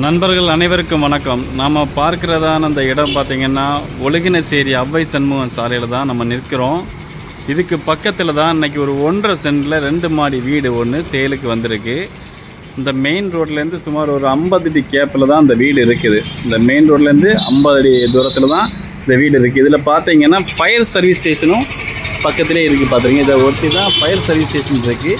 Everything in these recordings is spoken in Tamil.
நண்பர்கள் அனைவருக்கும் வணக்கம். நாம் பார்க்குறதான அந்த இடம் பார்த்திங்கன்னா ஒழுகினசேரி அவ்வை சண்முகம் சாலையில் தான் நம்ம நிற்கிறோம். இதுக்கு பக்கத்தில் தான் இன்னைக்கு ஒரு ஒன்றரை சென்டில் ரெண்டு மாடி வீடு ஒன்று சேலுக்கு வந்திருக்கு. இந்த மெயின் ரோட்லேருந்து சுமார் ஒரு ஐம்பது அடி கேப்பில் தான் அந்த வீடு இருக்குது. இந்த மெயின் ரோட்லேருந்து ஐம்பது அடி தூரத்தில் தான் இந்த வீடு இருக்குது இதில் பார்த்தீங்கன்னா ஃபயர் சர்வீஸ் ஸ்டேஷனும் பக்கத்திலே இருக்குது பார்த்துருங்க இதை ஒட்டி தான் ஃபயர் சர்வீஸ் ஸ்டேஷன் இருக்குது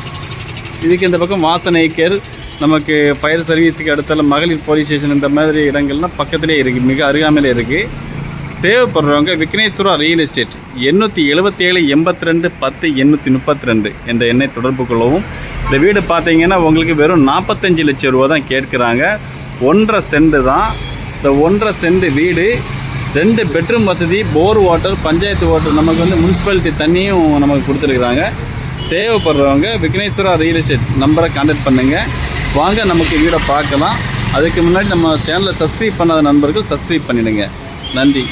இதுக்கு இந்த பக்கம் வாசனைக்கர் நமக்கு ஃபயர் சர்வீஸுக்கு அடுத்தால மகளிர் போலீஸ் ஸ்டேஷன் இந்த மாதிரி இடங்கள்லாம் பக்கத்திலே இருக்குது மிக அருகாமையில் இருக்குது தேவைப்படுறவங்க விக்னேஸ்வரா ரியல் எஸ்டேட் எண்ணூற்றி எழுபத்தேழு எண்பத்தி ரெண்டு பத்து எண்ணூற்றி முப்பத்தி ரெண்டு என்ற எண்ணை தொடர்பு கொள்ளவும். இந்த வீடு பார்த்தீங்கன்னா உங்களுக்கு வெறும் நாற்பத்தஞ்சு லட்சம் ரூபா தான் கேட்குறாங்க. ஒன்றரை செண்டு தான். இந்த ஒன்றரை செண்டு வீடு ரெண்டு பெட்ரூம் வசதி போர் வாட்டர் பஞ்சாயத்து வாட்டர் நமக்கு வந்து முனிசிபாலிட்டி தண்ணியும் நமக்கு கொடுத்துருக்குறாங்க. தேவைப்படுறவங்க விக்னேஸ்வரா ரியல் எஸ்டேட் நம்பரை கான்டாக்ட் பண்ணுங்கள் வாங்க நமக்கு வீடை பார்க்கலாம். அதுக்கு முன்னாடி நம்ம சேனலை சப்ஸ்கிரைப் பண்ணாத நண்பர்கள் சப்ஸ்கிரைப் பண்ணிடுங்க. நன்றி.